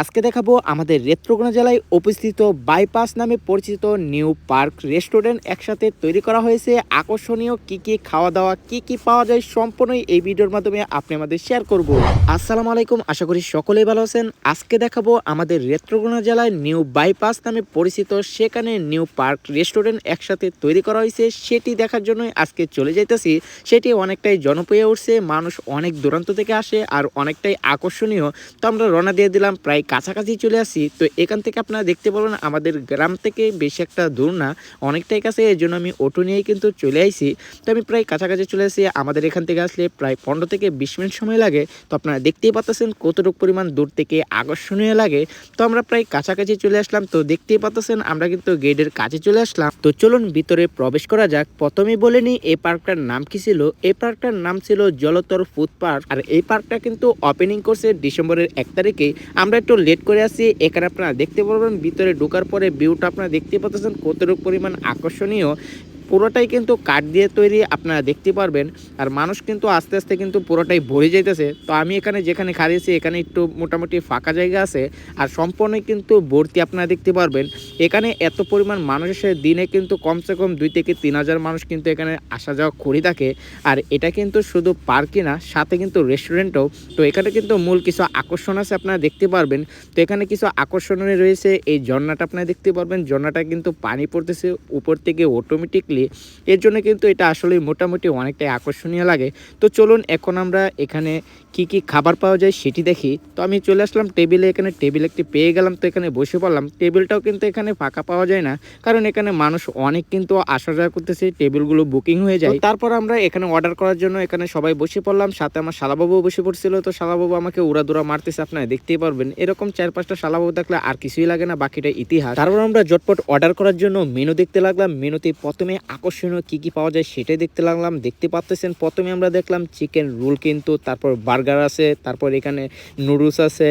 আজকে দেখাবো আমাদের নেত্রকোনা জেলায় অবস্থিত বাইপাস নামে পরিচিত নিউ পার্ক রেস্টুরেন্ট। একসাথে তৈরি করা হয়েছে। আকর্ষণীয় কি কি খাওয়া দাওয়া, কি কি পাওয়া যায় সম্পূর্ণই এই ভিডিওর মাধ্যমে আপনি আমাদের শেয়ার করব। আসসালামু আলাইকুম। আশা করি সকলেই ভালো আছেন। আজকে দেখাবো আমাদের নেত্রকোনা জেলায় নিউ বাইপাস নামে পরিচিত। সেখানে নিউ পার্ক রেস্টুরেন্ট একসাথে তৈরি করা হয়েছে। সেটি দেখার জন্যই আজকে চলে যাইতেছি। সেটি অনেকটাই জনপ্রিয় উঠছে মানুষ অনেক দূরান্ত থেকে আসে আর অনেকটাই আকর্ষণীয়। তো আমরা রওনা দিয়ে দিলাম প্রায় কাছাকাছি চলে আসি তো এখান থেকে আপনারা দেখতে পাবেন আমাদের গ্রাম থেকে বেশি একটা দূর না, অনেকটাই কাছে, এই জন্য আমি অটো নিয়েই কিন্তু চলে আইছি। তো আমি প্রায় কাছাকাছি চলে আসি আমাদের এখান থেকে আসলে প্রায় পনেরো থেকে বিশ মিনিট সময় লাগে। তো আপনারা দেখতেই পাচ্ছেন কতটুকু পরিমাণ দূর থেকে আকর্ষণীয় লাগে। তো আমরা প্রায় কাছাকাছি চলে আসলাম, তো দেখতেই পাচ্ছেন আমরা কিন্তু গেটের কাছে চলে আসলাম। তো চলুন ভিতরে প্রবেশ করা যাক। প্রথমেই বলে নিই, এই পার্কটার নাম কি ছিল? এই পার্কটার নাম ছিল জলতর ফুড পার্ক। আর এই পার্কটা কিন্তু ওপেনিং করছে ডিসেম্বরের এক তারিখে। আমরা একটু লেট করে আসছি এখানে আপনারা দেখতে পারবেন, ভিতরে ঢোকার পরে ভিউটা আপনারা দেখতে পাচ্ছেন কতটুকু পরিমাণ আকর্ষণীয়। পুরোটাই কিন্তু কাঠ দিয়ে তৈরি আপনারা দেখতে পারবেন। আর মানুষ কিন্তু আস্তে আস্তে কিন্তু পুরোটাই ভরে যাইতেছে। তো আমি এখানে যেখানে খাড়িয়েছি, এখানে একটু মোটামুটি ফাঁকা জায়গা আছে। আর সম্পূর্ণই কিন্তু ভর্তি আপনারা দেখতে পারবেন। এখানে এত পরিমাণ মানুষের দিনে কিন্তু কমসে কম দুই থেকে তিন হাজার মানুষ কিন্তু এখানে আসা যাওয়া করে থাকে। আর এটা কিন্তু শুধু পার্কই না, সাথে কিন্তু রেস্টুরেন্টও। তো এখানে কিন্তু মূল কিছু আকর্ষণ আছে আপনারা দেখতে পারবেন। তো এখানে কিছু আকর্ষণীয় রয়েছে, এই ঝর্ণাটা আপনারা দেখতে পারবেন। ঝর্ণাটা কিন্তু পানি পড়তেছে, উপর থেকে অটোমেটিকলি এর জন্য কিন্তু এটা আসলে মোটামুটি অনেকটাই আকর্ষণীয় লাগে। তো চলুন এখন আমরা এখানে কি কি খাবার পাওয়া যায় সেটি দেখি। তো আমি চলে আসলাম টেবিলে, এখানে টেবিল একটি পেয়ে গেলাম, তো এখানে বসে পড়লাম। টেবিলটাও কিন্তু এখানে ফাঁকা পাওয়া যায় না, কারণ এখানে মানুষ অনেক কিন্তু আসা যাওয়া করতেছে, টেবিলগুলো বুকিং হয়ে যায়। তারপর আমরা এখানে অর্ডার করার জন্য এখানে সবাই বসে পড়লাম, সাথে আমার শালাবাবু বসে পড়ছিল। তো শালাবাবু আমাকে উড়াদুরা মারতেছে, আপনারা দেখতেই পারবেন। এরকম চার পাঁচটা শালাবাবু থাকলে আর কিছুই লাগে না, বাকিটা ইতিহাস। তারপর আমরা জটপট অর্ডার করার জন্য মেনু দেখতে লাগলাম। মেনুতে প্রথমে আকর্ষণীয় কি কি পাওয়া যায় সেটাই দেখতে লাগলাম। দেখতে পাচ্তেছেন প্রথমে আমরা দেখলাম চিকেন রোল কিন্তু, তারপর বার্গার আছে, তারপর এখানে নুডলস আছে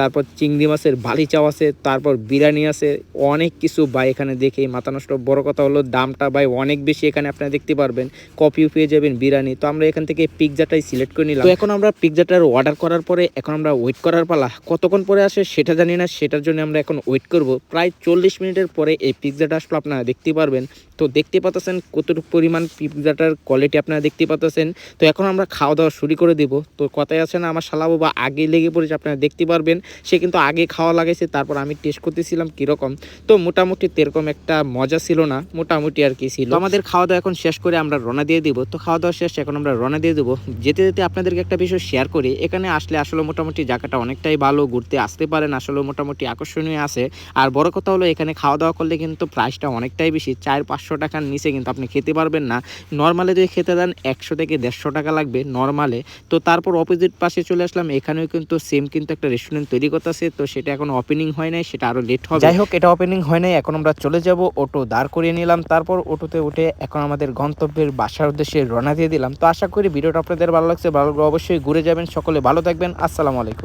তারপর চিংড়ি মাছের বালি চাও আছে, তারপর বিরিয়ানি আছে, অনেক কিছু ভাই এখানে দেখে মাথা নষ্ট। বড় কথা হলো দামটা ভাই অনেক বেশি এখানে আপনারা দেখতে পারবেন, কপিও পেয়ে যাবেন বিরিয়ানি। তো আমরা এখান থেকে পিৎজাটাই সিলেক্ট করে নিলাম। তো এখন আমরা পিৎজাটার অর্ডার করার পরে এখন আমরা ওয়েট করার পালা, কতক্ষণ পরে আসে সেটা জানি না, সেটার জন্য আমরা এখন ওয়েট করব। প্রায় চল্লিশ মিনিটের পরে এই পিৎজাটা আসলে, আপনারা দেখতে পারবেন। তো দেখতে পাচ্ছেন কতটুকু পরিমাণ পিৎজাটার কোয়ালিটি আপনারা দেখতে পাচ্ছেন তো এখন আমরা খাওয়া দাওয়া শুরু করে দিব। তো কথায় আছে না, আমার শালা বাবা আগে লেগে পড়েছে, আপনারা দেখতে পারবেন। সে কিন্তু আগে খাওয়া লাগাইছে, তারপর আমি টেস্ট করতেছিলাম কীরকম। তো মোটামুটি তেরকম একটা মজা ছিল না, মোটামুটি আর কি ছিল। আমাদের খাওয়া দাওয়া এখন শেষ করে আমরা রওনা দিয়ে দিব। তো খাওয়া দাওয়া শেষ, এখন আমরা রওনা দিয়ে দেবো। যেতে যেতে আপনাদেরকে একটা বিষয় শেয়ার করি। এখানে আসলে আসলে মোটামুটি জায়গাটা অনেকটাই ভালো, ঘুরতে আসতে পারেন, আসলে মোটামুটি আকর্ষণীয় আছে। আর বড় কথা হলো, এখানে খাওয়া দাওয়া করলে কিন্তু প্রাইসটা অনেকটাই বেশি, চার পাঁচশো টাকার নিচে কিন্তু আপনি খেতে পারবেন না। নর্মালে যদি খেতে দেন একশো থেকে দেড়শো টাকা লাগবে নর্মালে তো তারপর অপোজিট পাশে চলে আসলাম, এখানেও কিন্তু সেম কিন্তু একটা রেস্টুরেন্ট তৈরি করতেছে, তো সেটা এখন ওপেনিং হয় নাই, সেটা আরও লেট হবে। যাই হোক, এটা ওপেনিং হয় নাই, এখন আমরা চলে যাব অটো দাঁড় করিয়ে নিলাম, তারপর অটোতে উঠে এখন আমাদের গন্তব্যের বাসার উদ্দেশ্যে রওনা দিয়ে দিলাম। তো আশা করি ভিডিওটা আপনাদের ভালো লাগছে, ভালো অবশ্যই ঘুরে যাবেন, সকলে ভালো থাকবেন, আসসালামু আলাইকুম।